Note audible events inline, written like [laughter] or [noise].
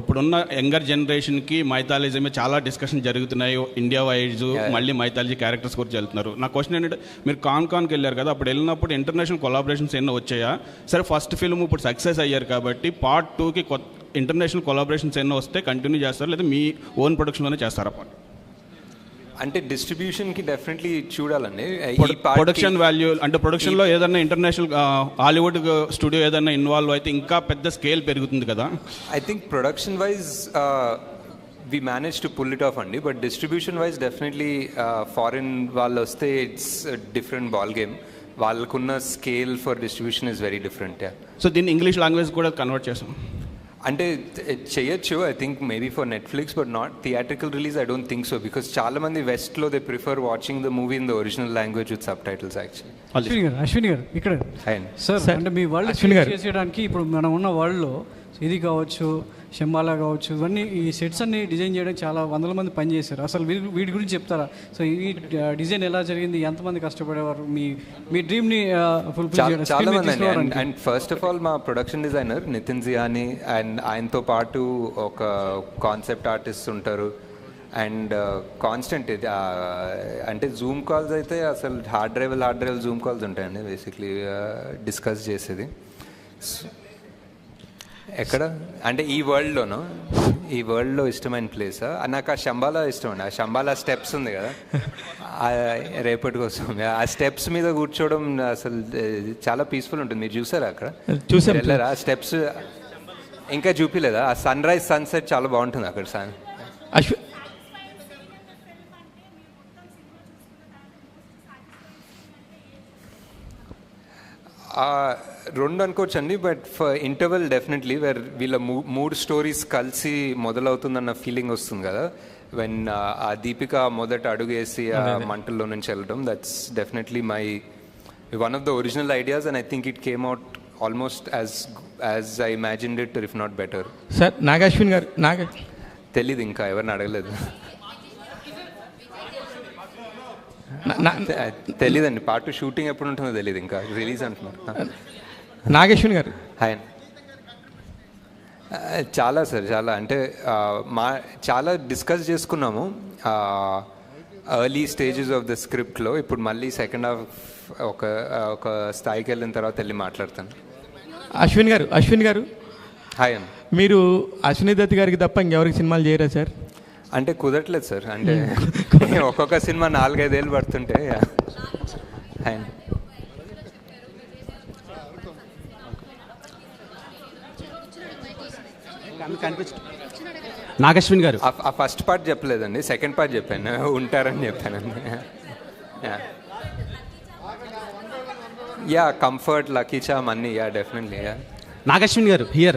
ఇప్పుడున్న యంగర్ జనరేషన్కి మైథాలజీ చాలా డిస్కషన్ జరుగుతున్నాయి. ఇండియా వైజ్ మళ్ళీ మైథాలజీ క్యారెక్టర్స్ గురించి వెళ్తున్నారు నా క్వశ్చన్ ఏంటంటే మీరు కాన్ కాన్కి వెళ్ళారు కదా అప్పుడు వెళ్ళినప్పుడు ఇంటర్నేషనల్ కొలాబరేషన్స్ ఎన్నో వచ్చాయా? సరే ఫస్ట్ ఫిల్మ్ ఇప్పుడు సక్సెస్ అయ్యారు కాబట్టి పార్ట్ టూకి కొత్త ఇంటర్నేషనల్ కొలాబరేషన్స్ ఎన్నో వస్తే కంటిన్యూ చేస్తారు? లేదా మీ ఓన్ ప్రొడక్షన్లోనే చేస్తారా పార్ట్? అంటే డిస్ట్రిబ్యూషన్కి డెఫినెట్లీ చూడాలండి. ప్రొడక్షన్ వాల్యూ అంటే ప్రొడక్షన్లో ఏదైనా ఇంటర్నేషనల్ హాలీవుడ్ స్టూడియో ఏదైనా ఇన్వాల్వ్ అయితే ఇంకా పెద్ద స్కేల్ పెరుగుతుంది కదా. I think production wise we manage to pull it off అండి. But distribution wise definitely foreign వాళ్ళు వస్తే ఇట్స్ డిఫరెంట్ బాల్ గేమ్ వాళ్ళకున్న scale for distribution is very different so దీన్ని ఇంగ్లీష్ లాంగ్వేజ్ కూడా కన్వర్ట్ చేస్తాం. అంటే చేయొచ్చు I think maybe for Netflix but not theatrical release I don't think so because చాలా మంది వెస్ట్లో they prefer watching the movie in the original language with subtitles actually Ashwini గారు అశ్విని గారు ఇక్కడ. సార్ అంటే మీ వరల్డ్. చేసేయడానికి ఇప్పుడు మనం ఉన్న వరల్డ్లో ఇది కావచ్చు శంబాలా కావచ్చు ఇవన్నీ ఈ సెట్స్ అన్ని డిజైన్ చేయడానికి చాలా వందల మంది పనిచేశారు అసలు వీటి వీటి గురించి చెప్తారా? సో ఈ డిజైన్ ఎలా జరిగింది? ఎంతమంది కష్టపడేవారు? మీ మీ డ్రీమ్ని ఫుల్ఫిల్ చాలా మీద అండి ఫస్ట్ ఆఫ్ ఆల్ మా production designer Nitin Zihani and ఆయనతో పాటు ఒక కాన్సెప్ట్ ఆర్టిస్ట్ ఉంటారు. అండ్ కాన్స్టెంట్ ఇది అంటే జూమ్ కాల్స్ అయితే అసలు hard drive hard drive zoom calls ఉంటాయండి బేసిక్లీ డిస్కస్ చేసేది. ఎక్కడ? అంటే ఈ వరల్డ్లోనూ? ఈ వరల్డ్లో ఇష్టమైన ప్లేస్? నాకు ఆ శంబాలా ఇష్టం అండి. ఆ శంబాలా స్టెప్స్ ఉంది కదా. రేపటి కోసం. ఆ స్టెప్స్ మీద కూర్చోవడం అసలు చాలా పీస్ఫుల్ ఉంటుంది. మీరు చూసారా అక్కడ? చూసాం. మీరు వెళ్ళారా? ఆ స్టెప్స్ ఇంకా చూపిలేదా? ఆ సన్ రైజ్ సన్సెట్ చాలా బాగుంటుంది అక్కడ సన్. రెండు అనుకోవచ్చు అండి but for interval definitely where వీళ్ళ మూ మూడు స్టోరీస్ కలిసి మొదలవుతుందన్న ఫీలింగ్ వస్తుంది కదా వెన్ ఆ దీపిక మొదట అడుగు వేసి ఆ మంటల్లో నుంచి వెళ్ళడం that's definitely my one of the original ideas and I think it came out almost as as I imagined it if not better sir Nag Ashwin గారు నాగ తెలీదు ఇంకా ఎవరిని అడగలేదు తెలీదండి. పార్ట్ షూటింగ్ ఎప్పుడు ఉంటుందో తెలియదు ఇంకా. రిలీజ్ అంటున్నారు. నాగేశ్వన్ గారు. హాయ్ చాలా సార్ చాలా. అంటే మా చాలా డిస్కస్ చేసుకున్నాము. ఎర్లీ స్టేజెస్ ఆఫ్ ద స్క్రిప్ట్లో. ఇప్పుడు మళ్ళీ సెకండ్ హాఫ్ ఒక ఒక స్థాయికి వెళ్ళిన తర్వాత వెళ్ళి మాట్లాడతాను. అశ్విన్ గారు అశ్విన్ గారు. హాయ్ మీరు అశ్విని దత్ గారికి తప్ప ఇంకెవరికి సినిమాలు చేయరా సార్? అంటే కుదరట్లేదు సార్. అంటే [laughs] ఒక్కొక్క సినిమా నాలుగైదేళ్ళు పడుతుంటే. నాగశ్విన్ గారు. ఆ- ఫస్ట్ పార్ట్ చెప్పలేదండి సెకండ్ పార్ట్ చెప్పాను. ఉంటారని చెప్పానండి yeah. Yeah comfort lucky charm అన్నీ యా డెఫినెట్లీ యా. నాగశ్విన్ గారు హియర్.